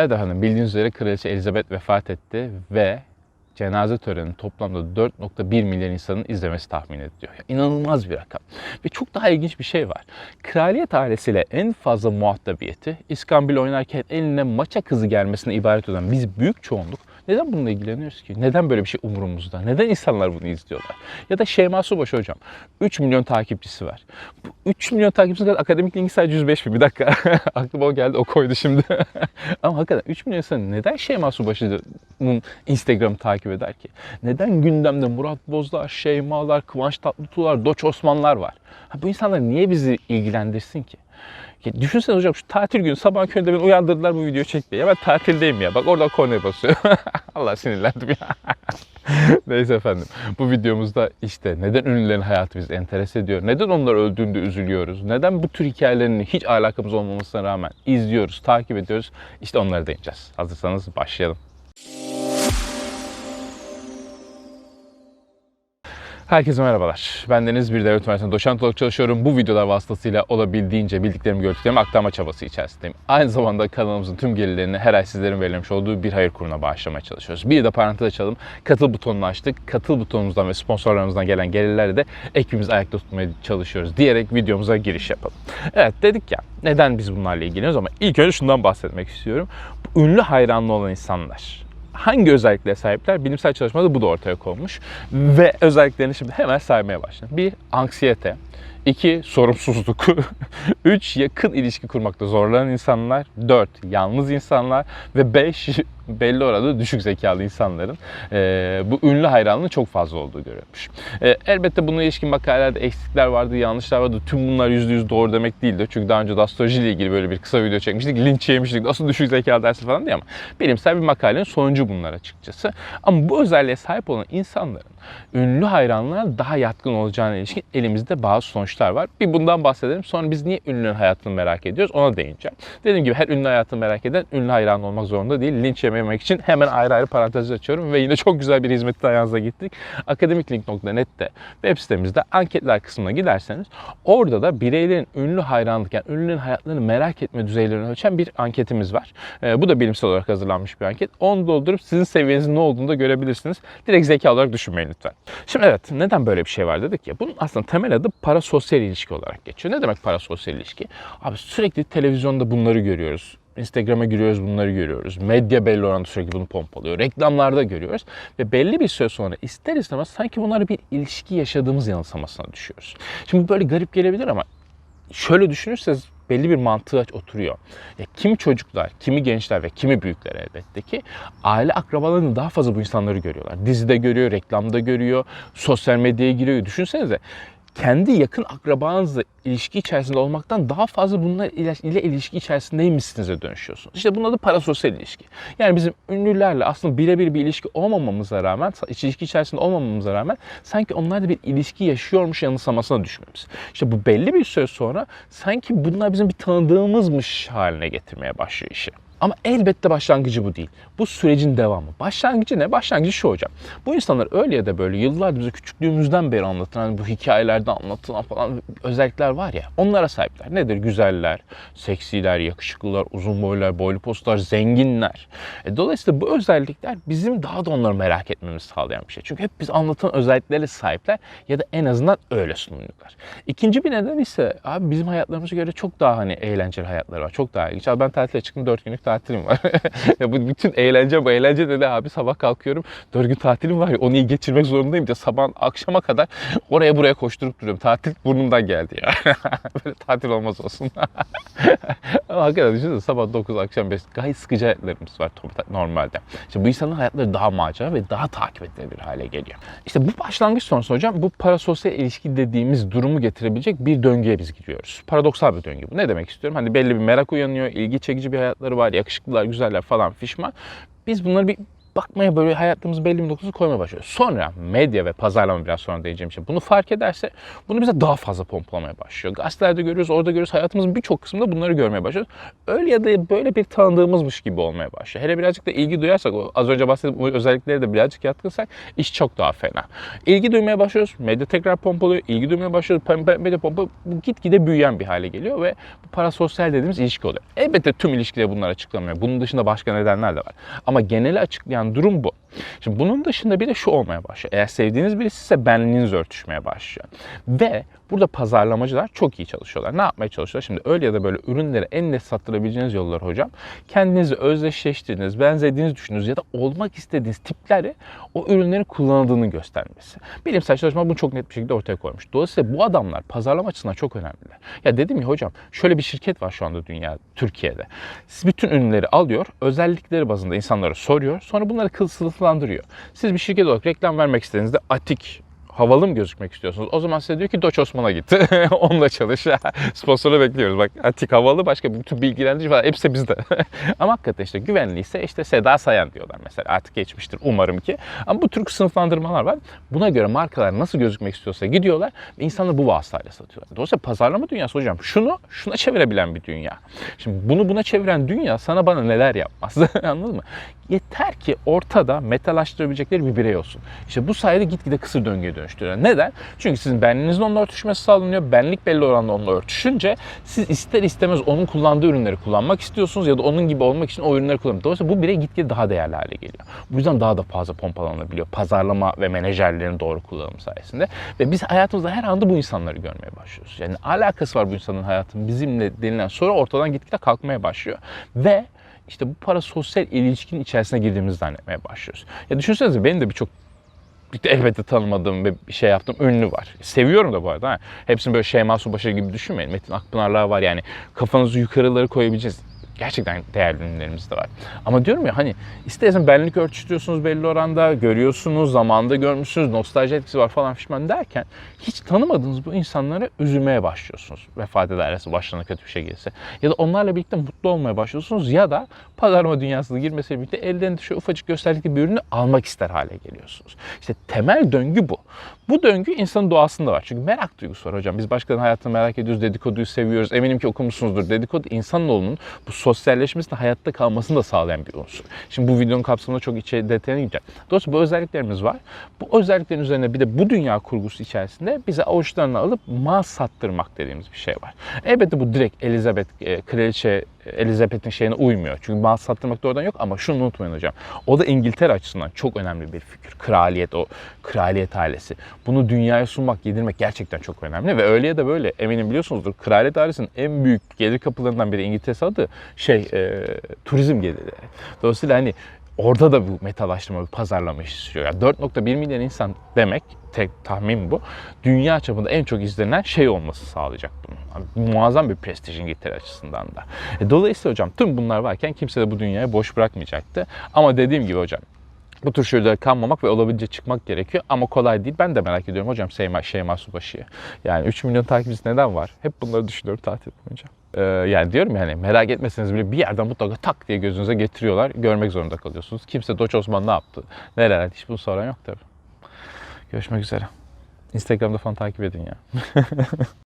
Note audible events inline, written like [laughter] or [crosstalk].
Evet efendim bildiğiniz üzere Kraliçe Elizabeth vefat etti ve cenaze töreninin toplamda 4.1 milyon insanın izlemesi tahmin ediliyor. Ya, inanılmaz bir rakam. Ve çok daha ilginç bir şey var. Kraliyet ailesiyle en fazla muhatabiyeti İskambil oynarken eline maça kızı gelmesine ibaret olan biz büyük çoğunluk neden bununla ilgileniyoruz ki? Neden böyle bir şey umurumuzda? Neden insanlar bunu izliyorlar? Ya da Şeyma Subaşı hocam 3 milyon takipçisi var. Bu 3 milyon takipçisi kadar akademik linki sadece 105 bin. Bir dakika [laughs] aklıma o geldi o koydu şimdi. [laughs] Ama hakikaten 3 milyon insan neden Şeyma Subaşı'nın Instagram'ı takip eder ki? Neden gündemde Murat Bozlar, Şeymalar, Kıvanç Tatlıtuğlar, Doç Osmanlar var? Ha, bu insanlar niye bizi ilgilendirsin ki? Ya düşünsene hocam şu tatil günü sabah köründe beni uyandırdılar bu videoyu çek diye. Ben tatildeyim ya. Bak oradan kornaya basıyor. [laughs] Allah sinirlendim ya. [laughs] Neyse efendim. Bu videomuzda işte neden ünlülerin hayatı bizi enteres ediyor? Neden onlar öldüğünde üzülüyoruz? Neden bu tür hikayelerinin hiç alakamız olmamasına rağmen izliyoruz, takip ediyoruz? İşte onları değineceğiz. Hazırsanız başlayalım. Herkese merhabalar. Ben Deniz, bir devlet üniversitesinde doçent olarak çalışıyorum. Bu videolar vasıtasıyla olabildiğince bildiklerimi, gördüklerimi aktarma çabası içerisindeyim. Aynı zamanda kanalımızın tüm gelirlerini her ay sizlerin belirlemiş olduğu bir hayır kuruna bağışlamaya çalışıyoruz. Bir de parantez açalım. Katıl butonunu açtık. Katıl butonumuzdan ve sponsorlarımızdan gelen gelirleri de ekibimizi ayakta tutmaya çalışıyoruz diyerek videomuza giriş yapalım. Evet dedik ya neden biz bunlarla ilgileniyoruz ama ilk önce şundan bahsetmek istiyorum. Ünlü hayranlı olan insanlar hangi özelliklere sahipler? Bilimsel çalışmada bu da ortaya konmuş. Ve özelliklerini şimdi hemen saymaya başlayalım. Bir, anksiyete. İki, sorumsuzluk. [laughs] Üç, yakın ilişki kurmakta zorlanan insanlar. Dört, yalnız insanlar. Ve beş, [laughs] belli oranda düşük zekalı insanların e, bu ünlü hayranlığı çok fazla olduğu görülmüş. E, elbette bununla ilişkin makalelerde eksikler vardı, yanlışlar vardı. Tüm bunlar %100 doğru demek değildir. Çünkü daha önce de astroloji ile ilgili böyle bir kısa video çekmiştik. Linç yemiştik. Nasıl düşük zekalı dersi falan diye ama bilimsel bir makalenin sonucu bunlar açıkçası. Ama bu özelliğe sahip olan insanların ünlü hayranlığa daha yatkın olacağına ilişkin elimizde bazı sonuçlar var. Bir bundan bahsedelim. Sonra biz niye ünlünün hayatını merak ediyoruz ona değineceğim. Dediğim gibi her ünlü hayatını merak eden ünlü hayran olmak zorunda değil. Linç yememek için hemen ayrı ayrı parantez açıyorum ve yine çok güzel bir hizmeti ayağınıza gittik. Akademiklink.net'te web sitemizde anketler kısmına giderseniz orada da bireylerin ünlü hayranlık yani ünlülerin hayatlarını merak etme düzeylerini ölçen bir anketimiz var. Ee, bu da bilimsel olarak hazırlanmış bir anket. Onu doldurup sizin seviyenizin ne olduğunu da görebilirsiniz. Direkt zeka olarak düşünmeyin lütfen. Şimdi evet neden böyle bir şey var dedik ya. Bunun aslında temel adı parasosyal ilişki olarak geçiyor. Ne demek parasosyal ilişki? Abi sürekli televizyonda bunları görüyoruz. Instagram'a giriyoruz bunları görüyoruz. Medya belli oranda sürekli bunu pompalıyor. Reklamlarda görüyoruz. Ve belli bir süre sonra ister istemez sanki bunlara bir ilişki yaşadığımız yanılsamasına düşüyoruz. Şimdi bu böyle garip gelebilir ama şöyle düşünürseniz belli bir mantığı oturuyor. Ya kimi çocuklar, kimi gençler ve kimi büyükler elbette ki aile akrabalarını daha fazla bu insanları görüyorlar. Dizide görüyor, reklamda görüyor, sosyal medyaya giriyor. Düşünsenize kendi yakın akrabanızla ilişki içerisinde olmaktan daha fazla bununla ile ilişki içerisindeymişsinize dönüşüyorsunuz. İşte bunun adı parasosyal ilişki. Yani bizim ünlülerle aslında birebir bir ilişki olmamamıza rağmen, ilişki içerisinde olmamamıza rağmen sanki onlarla bir ilişki yaşıyormuş yanılsamasına düşmemiz. İşte bu belli bir süre sonra sanki bunlar bizim bir tanıdığımızmış haline getirmeye başlıyor işi. Ama elbette başlangıcı bu değil. Bu sürecin devamı. Başlangıcı ne? Başlangıcı şu hocam. Bu insanlar öyle ya da böyle yıllardır bize küçüklüğümüzden beri anlatılan hani bu hikayelerde anlatılan falan özellikler var ya. Onlara sahipler. Nedir? Güzeller, seksiler, yakışıklılar, uzun boylar, boylu postlar, zenginler. E, dolayısıyla bu özellikler bizim daha da onları merak etmemizi sağlayan bir şey. Çünkü hep biz anlatan özelliklere sahipler ya da en azından öyle sunuluyorlar. İkinci bir neden ise abi bizim hayatlarımıza göre çok daha hani eğlenceli hayatları var. Çok daha ilginç. Abi ben tatile çıktım 4 günlük tatilim var. [laughs] ya bu bütün eğlence bu eğlence dedi abi sabah kalkıyorum 4 gün tatilim var ya onu iyi geçirmek zorundayım diye sabah akşama kadar oraya buraya koşturup duruyorum. Tatil burnumdan geldi ya. [laughs] Böyle tatil olmaz olsun. [laughs] Ama hakikaten düşünsene sabah 9 akşam 5 gayet sıkıcı hayatlarımız var normalde. İşte bu insanların hayatları daha macera ve daha takip edilebilir hale geliyor. İşte bu başlangıç sonrası hocam bu parasosyal ilişki dediğimiz durumu getirebilecek bir döngüye biz giriyoruz. Paradoksal bir döngü bu. Ne demek istiyorum? Hani belli bir merak uyanıyor, ilgi çekici bir hayatları var, yakışıklılar, güzeller falan fişman. Biz bunları bir bakmaya böyle hayatımızın belli bir noktasını koymaya başlıyoruz. Sonra medya ve pazarlama biraz sonra değineceğim şey. Bunu fark ederse bunu bize daha fazla pompalamaya başlıyor. Gazetelerde görüyoruz, orada görüyoruz. Hayatımızın birçok kısmında bunları görmeye başlıyoruz. Öyle ya da böyle bir tanıdığımızmış gibi olmaya başlıyor. Hele birazcık da ilgi duyarsak, az önce bahsettiğim özellikleri de birazcık yatkınsak iş çok daha fena. İlgi duymaya başlıyoruz. Medya tekrar pompalıyor. ilgi duymaya başlıyoruz. Medya pompa bu gitgide büyüyen bir hale geliyor ve bu parasosyal dediğimiz ilişki oluyor. Elbette tüm ilişkiler bunlar açıklamıyor. Bunun dışında başka nedenler de var. Ama geneli açıklayan durum bu. Şimdi bunun dışında bir de şu olmaya başlıyor. Eğer sevdiğiniz birisi ise benliğiniz örtüşmeye başlıyor. Ve burada pazarlamacılar çok iyi çalışıyorlar. Ne yapmaya çalışıyorlar? Şimdi öyle ya da böyle ürünleri en net sattırabileceğiniz yollar hocam. Kendinizi özdeşleştirdiğiniz, benzediğiniz düşündüğünüz ya da olmak istediğiniz tipleri o ürünlerin kullanıldığını göstermesi. Bilimsel çalışma bunu çok net bir şekilde ortaya koymuş. Dolayısıyla bu adamlar pazarlama açısından çok önemliler. Ya dedim ya hocam şöyle bir şirket var şu anda dünya, Türkiye'de. Siz bütün ürünleri alıyor, özellikleri bazında insanlara soruyor. Sonra bunları kısıtlandırıyor. Siz bir şirket olarak reklam vermek istediğinizde atik havalı mı gözükmek istiyorsunuz? O zaman size diyor ki Doç Osman'a git. [laughs] Onunla çalış. Sponsoru bekliyoruz. Bak Atik havalı başka bütün bilgilendirici falan hepsi bizde. [laughs] Ama hakikaten işte güvenliyse işte Seda Sayan diyorlar mesela. Artık geçmiştir umarım ki. Ama bu tür sınıflandırmalar var. Buna göre markalar nasıl gözükmek istiyorsa gidiyorlar ve insanlar bu vasıtayla satıyorlar. Dolayısıyla pazarlama dünyası hocam şunu şuna çevirebilen bir dünya. Şimdi bunu buna çeviren dünya sana bana neler yapmaz. [laughs] Anladın mı? Yeter ki ortada metalaştırabilecekleri bir birey olsun. İşte bu sayede gitgide kısır döngüye dönüştürüyor. Neden? Çünkü sizin benliğinizin onunla örtüşmesi sağlanıyor. Benlik belli oranda onunla örtüşünce siz ister istemez onun kullandığı ürünleri kullanmak istiyorsunuz ya da onun gibi olmak için o ürünleri kullanmak. Dolayısıyla bu birey gitgide daha değerli hale geliyor. Bu yüzden daha da fazla pompalanabiliyor. Pazarlama ve menajerlerin doğru kullanımı sayesinde. Ve biz hayatımızda her anda bu insanları görmeye başlıyoruz. Yani alakası var bu insanın hayatının bizimle denilen soru ortadan gitgide kalkmaya başlıyor. Ve işte bu para sosyal ilişkinin içerisine girdiğimizi zannetmeye başlıyoruz. Ya düşünsenize benim de birçok elbette tanımadığım ve şey yaptığım ünlü var. Seviyorum da bu arada. Hepsini böyle Şeyma Subaşı gibi düşünmeyin. Metin Akpınarlar var yani kafanızı yukarıları koyabileceğiz. Gerçekten değerli ürünlerimiz de var. Ama diyorum ya hani istersen benlik örtüştürüyorsunuz belli oranda, görüyorsunuz, zamanda görmüşsünüz, nostalji etkisi var falan fişman derken hiç tanımadığınız bu insanları üzülmeye başlıyorsunuz. Vefat ederse başlarına kötü bir şey gelirse. Ya da onlarla birlikte mutlu olmaya başlıyorsunuz ya da pazarlama dünyasına girmesiyle birlikte ellerinde şu ufacık gösterdikleri bir ürünü almak ister hale geliyorsunuz. İşte temel döngü bu. Bu döngü insanın doğasında var. Çünkü merak duygusu var hocam. Biz başkalarının hayatını merak ediyoruz, dedikoduyu seviyoruz. Eminim ki okumuşsunuzdur. Dedikodu insanoğlunun bu sosyalleşmesini, hayatta kalmasını da sağlayan bir unsur. Şimdi bu videonun kapsamında çok içe detayına gideceğim. Dolayısıyla bu özelliklerimiz var. Bu özelliklerin üzerine bir de bu dünya kurgusu içerisinde bize avuçlarını alıp mal sattırmak dediğimiz bir şey var. Elbette bu direkt Elizabeth, e, kraliçe Elizabeth'in şeyine uymuyor. Çünkü mal sattırmak doğrudan yok ama şunu unutmayın hocam. O da İngiltere açısından çok önemli bir fikir. Kraliyet o, kraliyet ailesi. Bunu dünyaya sunmak, yedirmek gerçekten çok önemli ve öyle ya da böyle eminim biliyorsunuzdur. Kraliyet ailesinin en büyük gelir kapılarından biri İngiltere adı şey e, turizm geliri. Dolayısıyla hani orada da bu metalaştırma, bir pazarlama işi sürüyor. Yani 4.1 milyon insan demek, tek tahmin bu. Dünya çapında en çok izlenen şey olması sağlayacak bunu. Yani muazzam bir prestij İngiltere açısından da. E, dolayısıyla hocam tüm bunlar varken kimse de bu dünyayı boş bırakmayacaktı. Ama dediğim gibi hocam bu tür şeylere kanmamak ve olabildiğince çıkmak gerekiyor ama kolay değil. Ben de merak ediyorum hocam Şeyma, Şeyma Subaşı'yı. Yani 3 milyon takipçisi neden var? Hep bunları düşünüyorum tatil boyunca. Ee, yani diyorum yani merak etmeseniz bile bir yerden mutlaka tak diye gözünüze getiriyorlar. Görmek zorunda kalıyorsunuz. Kimse Doç Osman ne yaptı? Neler? Hiç bunu soran yok tabii. Görüşmek üzere. Instagram'da falan takip edin ya. [laughs]